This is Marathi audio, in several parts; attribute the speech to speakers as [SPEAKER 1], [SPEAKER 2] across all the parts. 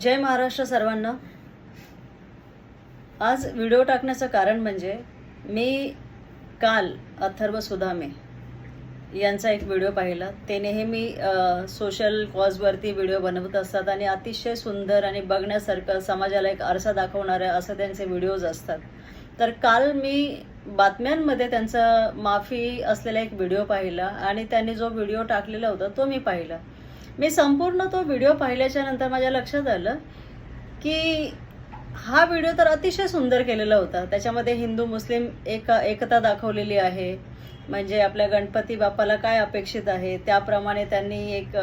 [SPEAKER 1] जय महाराष्ट्र सर्वांना. आज व्हिडिओ टाकण्याचं कारण म्हणजे मी काल अथर्व सुदामे यांचा एक व्हिडिओ पाहिला. ते नेहमी सोशल कॉजवरती व्हिडिओ बनवत असतात आणि अतिशय सुंदर आणि बघण्यासारखं समाजाला एक आरसा दाखवणारं असं त्यांचे व्हिडिओज असतात. तर काल मी बातम्यांमध्ये त्यांचा माफी असलेला एक व्हिडिओ पाहिला आणि त्यांनी जो व्हिडिओ टाकलेला होता तो मी पाहिला. मी संपूर्ण तो व्हिडिओ पाहिल्याच्या नंतर माझ्या लक्षात आलं की हा व्हिडिओ तर अतिशय सुंदर केलेला होता. त्याच्यामध्ये हिंदू मुस्लिम एक एकता दाखवलेली आहे. म्हणजे आपल्या गणपती बाप्पाला काय अपेक्षित आहे? त्याप्रमाणे त्यांनी एक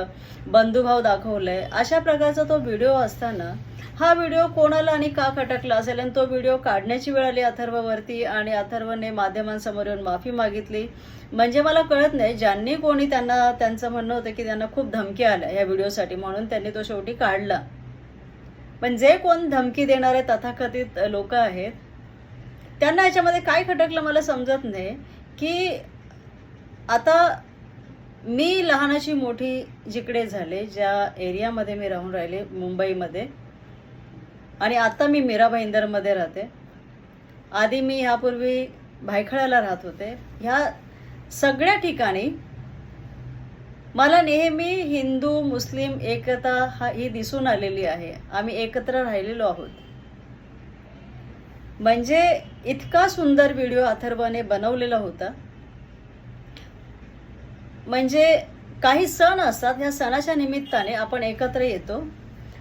[SPEAKER 1] बंधुभाव दाखवलाय. अशा प्रकारचा तो व्हिडिओ असताना हा व्हिडिओ कोणाला आणि का खटकला असेल आणि तो व्हिडिओ काढण्याची वेळ आली अथर्ववरती आणि अथर्वने माध्यमांसमोर येऊन माफी मागितली? म्हणजे मला कळत नाही ज्यांनी कोणी त्यांना त्यांचं म्हणणं होतं की त्यांना खूप धमकी आल्या या व्हिडिओसाठी म्हणून त्यांनी तो शेवटी काढला. पण जे कोण धमकी देणारे तथाकथित लोक आहेत त्यांना याच्यामध्ये काय खटकलं मला समजत नाही. की आता मी लहानाची मोठी जिकडे झाले ज्या एरियामध्ये मी राहून राहिले मुंबईमध्ये आणि आता मी मीरा भाईंदरमध्ये राहते. आधी मी ह्यापूर्वी भायखळ्याला राहत होते. ह्या सगळ्या ठिकाणी मला नेहमी हिंदू मुस्लिम एकता हा ही दिसून आलेली आहे. आम्ही एकत्र राहिलेलो आहोत. म्हणजे इतका सुंदर व्हिडिओ अथर्वने बनवलेला होता. म्हणजे काही सण असतात ह्या सणाच्या निमित्ताने आपण एकत्र येतो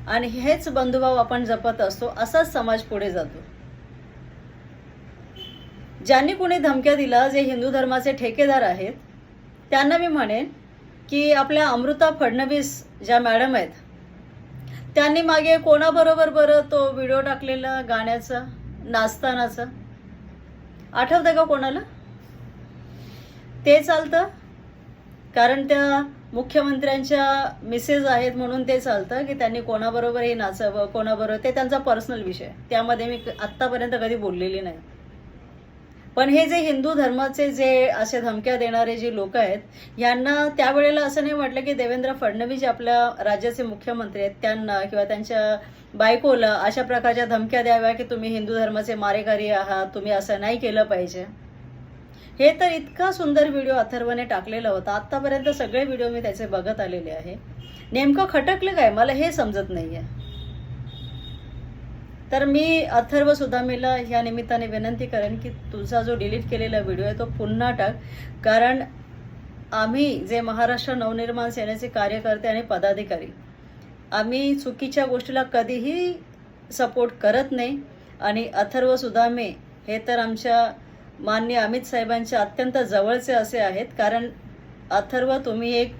[SPEAKER 1] आणि हेच बंधुभाव आपण जपत असतो असाच समाज पुढे जातो. ज्यांनी कुणी धमक्या दिला जे हिंदू धर्माचे ठेकेदार आहेत त्यांना मी म्हणेन की आपल्या अमृता फडणवीस ज्या मॅडम आहेत त्यांनी मागे कोणाबरोबर बरं तो व्हिडिओ टाकलेला गाण्याचा? नाचतानाचा. आठवतं का कोणाला? ते चालतं. कारण त्या मुख्यमंत्र्यांच्या मिसेस आहेत म्हणून ते चालतं की त्यांनी कोणाबरोबरही नाचावं कोणाबरोबर ते त्यांचा पर्सनल विषय. त्यामध्ये मी आत्तापर्यंत कधी बोललेली नाही. पण हे जे हिंदू धर्माचे जे असे धमक्या देणारे जे लोक आहेत यांना त्यावेळेला असं नाही म्हटलं की देवेंद्र फडणवीस जे आपल्या राज्याचे मुख्यमंत्री आहेत त्यांना किंवा त्यांच्या बायकोला अशा प्रकारच्या धमक्या द्याव्या की तुम्ही हिंदू धर्माचे मारेकरी आहात तुम्ही असं नाही केलं पाहिजे. हे तर इतका सुंदर व्हिडिओ अथर्वने टाकलेला होता. आत्तापर्यंत सगळे व्हिडिओ मी त्याचे बघत आलेले आहे. नेमकं खटकलं काय? मला हे समजत नाही आहे तर मी अथर्व सुदामीला ह्या निमित्ताने विनंती करेन की तुझा जो डिलीट केलेला व्हिडिओ आहे तो पुन्हा टाक. कारण आम्ही जे महाराष्ट्र नवनिर्माण सेनेचे कार्यकर्ते आणि पदाधिकारी आम्ही चुकीच्या गोष्टीला कधीही सपोर्ट करत नाही. आणि अथर्व सुदामे हे तर आमच्या मान्य अमित साहेबांचे अत्यंत जवळचे असे आहेत. कारण अथर्व तुम्ही एक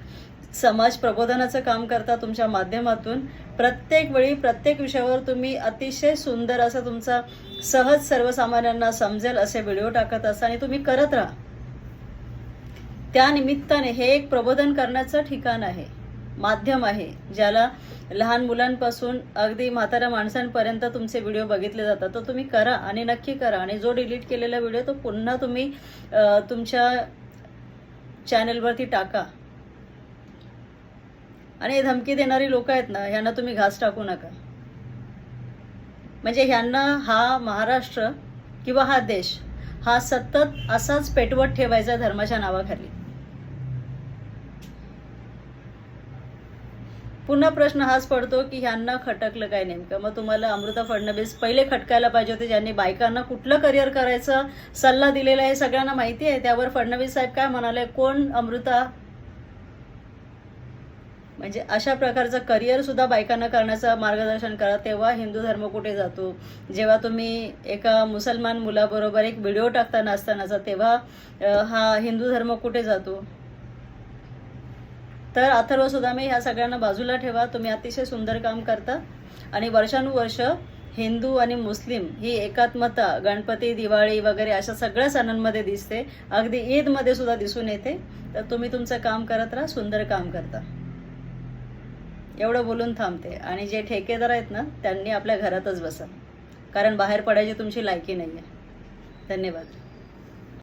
[SPEAKER 1] समाज प्रबोधनाचं काम करता तुमच्या माध्यमातून. प्रत्येक वेळी प्रत्येक विषयावर तुम्ही अतिशय सुंदर असं तुमचा सहज सर्वसामान्यांना समजेल असे व्हिडिओ टाकत असा आणि तुम्ही करत राहा. त्या निमित्ताने हे एक प्रबोधन करण्याचं ठिकाण आहे माध्यम आहे ज्याला लहान मुलांपासून अगदी म्हाताऱ्या माणसांपर्यंत तुमचे व्हिडिओ बघितले जातात. तर तुम्ही करा आणि नक्की करा आणि जो डिलीट केलेला व्हिडिओ तो पुन्हा तुम्ही तुमच्या चॅनलवरती टाका. आणि धमकी देणारी लोक आहेत ना ह्यांना तुम्ही घास टाकू नका. म्हणजे ह्यांना हा महाराष्ट्र किंवा हा देश हा सतत असाच पेटवत ठेवायचा धर्माच्या नावाखाली. पुन्हा प्रश्न हाच पडतो की ह्यांना खटकलं काय नेमकं? मग तुम्हाला अमृता फडणवीस पहिले खटकायला पाहिजे होते ज्यांनी बायकांना कुठलं करिअर करायचं सल्ला दिलेला आहे सगळ्यांना माहिती आहे. त्यावर फडणवीस साहेब काय म्हणाले? कोण अमृता म्हणजे अशा प्रकारचं करिअरसुद्धा बायकांना करण्याचं मार्गदर्शन करा. तेव्हा हिंदू धर्म कुठे जातो? जेव्हा तुम्ही एका मुसलमान मुलाबरोबर एक व्हिडिओ टाकताना असतानाचा तेव्हा हा हिंदू धर्म कुठे जातो? तर अथर्व सुदामे ह्या सगळ्यांना बाजूला ठेवा. तुम्ही अतिशय सुंदर काम करता. आणि वर्षानुवर्ष हिंदू आणि मुस्लिम ही एकात्मता गणपती दिवाळी वगैरे अशा सगळ्या सणांमध्ये दिसते. अगदी ईदमध्ये सुद्धा दिसून येते. तर तुम्ही तुमचं काम करत राहा सुंदर काम करता. एवढं बोलून थांबते. आणि जे ठेकेदार आहेत ना त्यांनी आपल्या घरातच बसा. कारण बाहेर पडायची तुमची लायकी नाही आहे धन्यवाद.